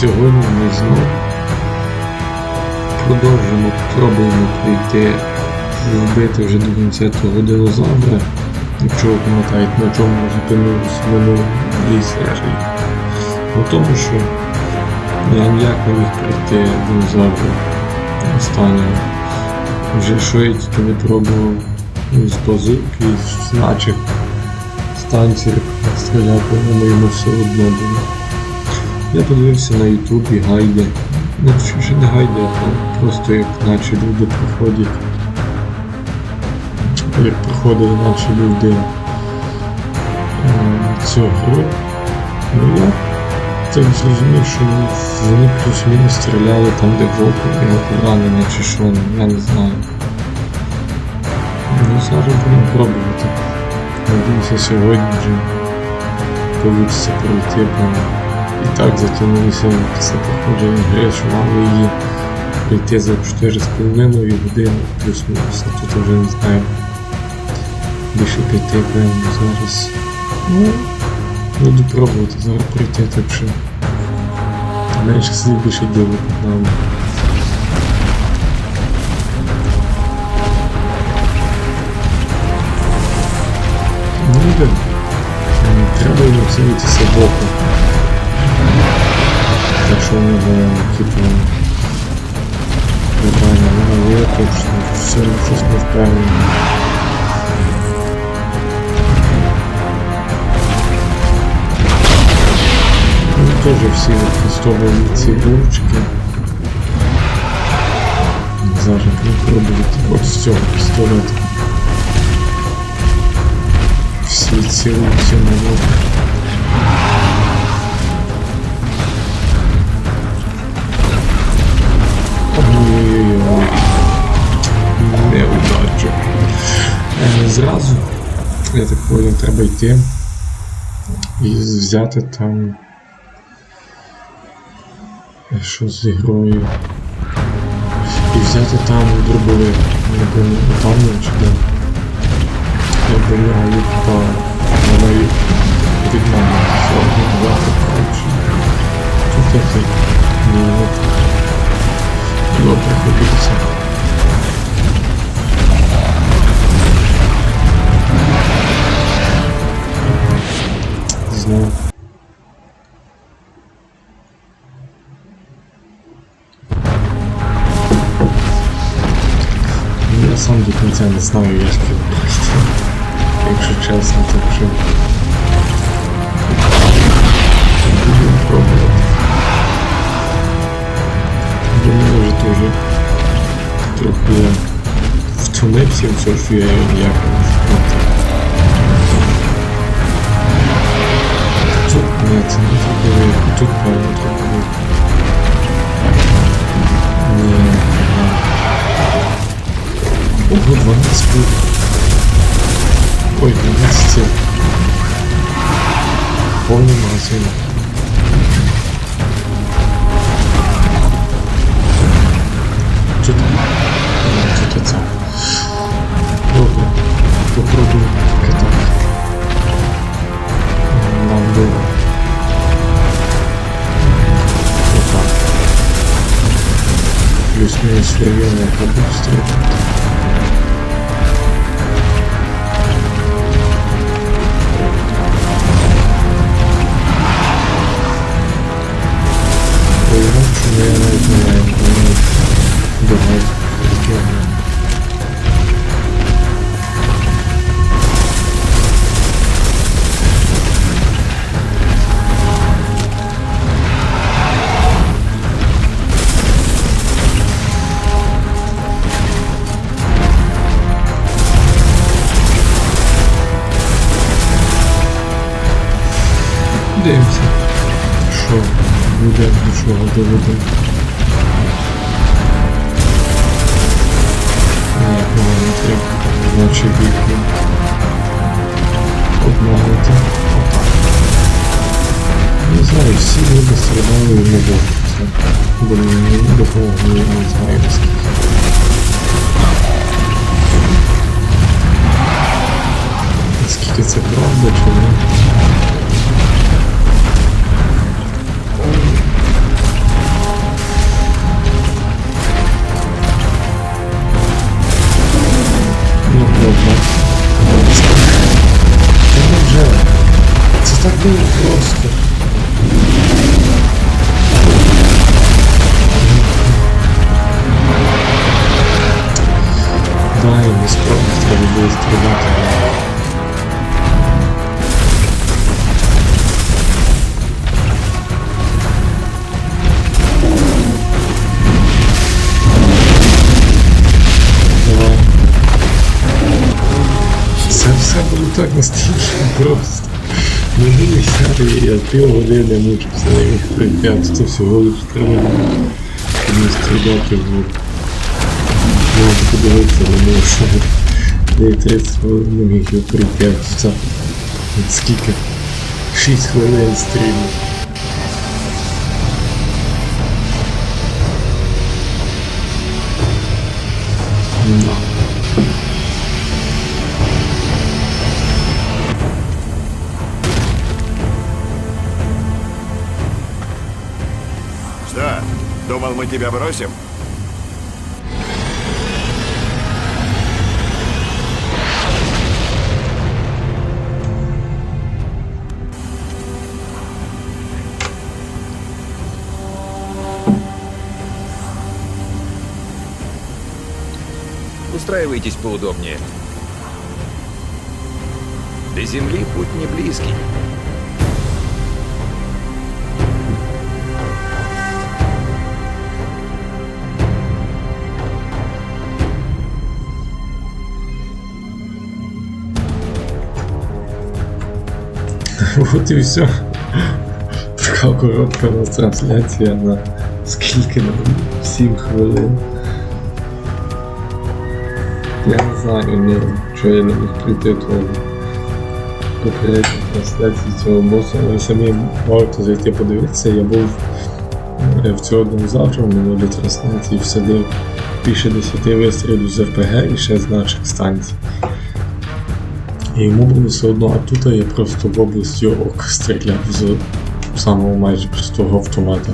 Сьогодні ми знову продовжуємо, пробуємо прийти вбити вже до кінця того динозавра. Якщо ви пам'ятаєте, на чому ми зупинилися минулій серії. У тому, що ніяк не міг прийти динозавра останнього. Вже що я тільки не пробував з базуки, з начих станції стріляти, але йому все одно було. Я подивився на ютубі гайди. Ну, що ще не гайди, а просто як наче люди проходять. Як проходили наші люди цю гру. Ну я так зрозумів, що вони плюс-мінус стріляли там, де в око його поранено чи що, ну, я не знаю. Ну зараз будемо пробувати. Надіюся, сьогодні вже вийде пройти, і так затягнулися після проходження гри, що мали її пройти за 4,5 години плюс-мінус, а тут вже не знаю. Більше п'яти, певно, зараз. Ну, буду пробувати зараз пройти, так що менше слів більше діло під. Ну. Треба йому цілитися боку. Якщо у нього типу питання, ну я точно все щось не впевнений. Ну, теж всі використовували ці вовчики. Зараз не пробувати от з цього пістолета. Всі цілуються на воду. Зразу, я так понял, треба йти і взяти там. Що з ігрою? І взяти там дробовик. Не пам'ятаю, чи де. Я броня по вона від мене організувати коротше. Тут який ні, от добре ходиться. Ну, Я сам до кінця не знаю, як це просто. Якщо чесно, так що. Будемо пробувати. Бо мене вже теж трохи втомився в цьому, що я його ніяк не впати. Тут ні, це Ого, 12 буде. Ой, 12 Повний магазин. Що там? А, Тут оце. Добре. Попробую таки так. Нам було. Отак. Плюс-мінус в я навіть не знаю, вони думають, які вони. Дивимося, що буде до чого доведе. Ні, ну не треба. Вікна. Обманути. Отак. Не знаю, всі люди страдали і не борються. Бо мені допомогли, не знаю наскільки. Наскільки це правда чи ні? Коли стріляти. Давай. Це все було так настільки просто. Минулі серії я півгодини мучився на їх прип'ять, це всього лиш треба не стріляти в. Можна подивитися на нього, що я 30 хвилин не міг його прип'ять. Це от скільки? 6 хвилин стріму. Да. Что? Думал, мы тебя бросим? Устраивайтесь поудобнее. До земли путь не близкий. Вот і все. Така коротка у нас трансляція на скільки на 7 хвилин. Я не знаю, ні, що я не міг прийти того попередньої трансляції цього босу, але самі можете зайти подивитися, я був е, в цього дому завтра в минулій трансляції всадив більше 10 вистрілів з РПГ і ще з наших станцій. І йому було все одно, а тут я просто в області ока стріляв з самого майже простого автомата.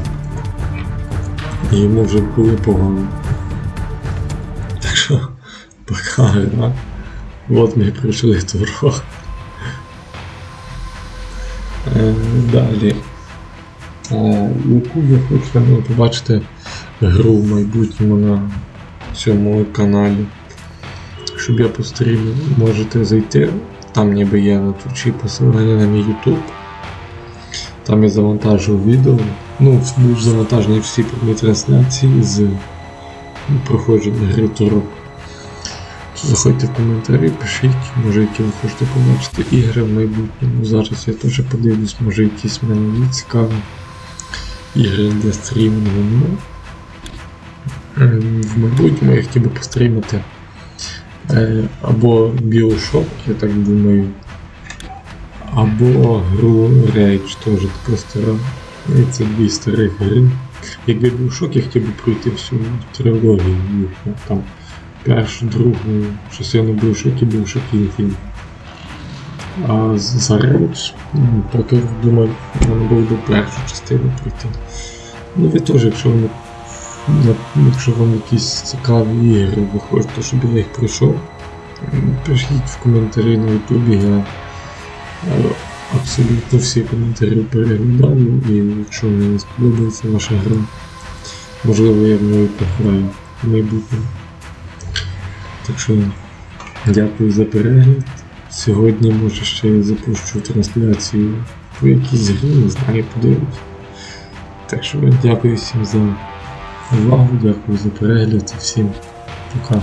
І йому вже було погано. Пока гра. От ми пройшли ту дорогу. Е, далі. Е, яку хочете ну, побачити гру в майбутньому на цьому каналі? щоб я пострімив, можете зайти. Там ніби є на Твічі посилання на мій YouTube. Там я завантажив відео. Ну, завантажені всі прямі трансляції з проходження гри Турок. Заходьте в коментарі, пишіть, може які ви хочете побачити ігри в майбутньому. Зараз я теж подивлюсь, може якісь в мене є цікаві ігри для стрімінгу. Ну, ем, в майбутньому я хотів би пострімити Е, або Bioshock, я так думаю, або гру Rage, теж така Це дві старі гри. Якби Bioshock я хотів би пройти всю трилогію їхню, там першу, другу, частину Bioshock і Bioshock Infinite. А з- за Rage, ну, поки думаю, треба було би першу частину пройти. Ну ви теж, якщо ви на- Якщо вам якісь цікаві ігри ви хочете, щоб я їх пройшов, пишіть в коментарі на ютубі, я е, абсолютно всі коментарі переглядаю і якщо мені сподобається ваша гра, можливо я в неї пограю в майбутньому. Так що дякую за перегляд. Сьогодні може ще я запущу трансляцію по якійсь грі, не знаю, подивлюсь. Так що дякую всім за увагу, дякую за перегляд і всім пока.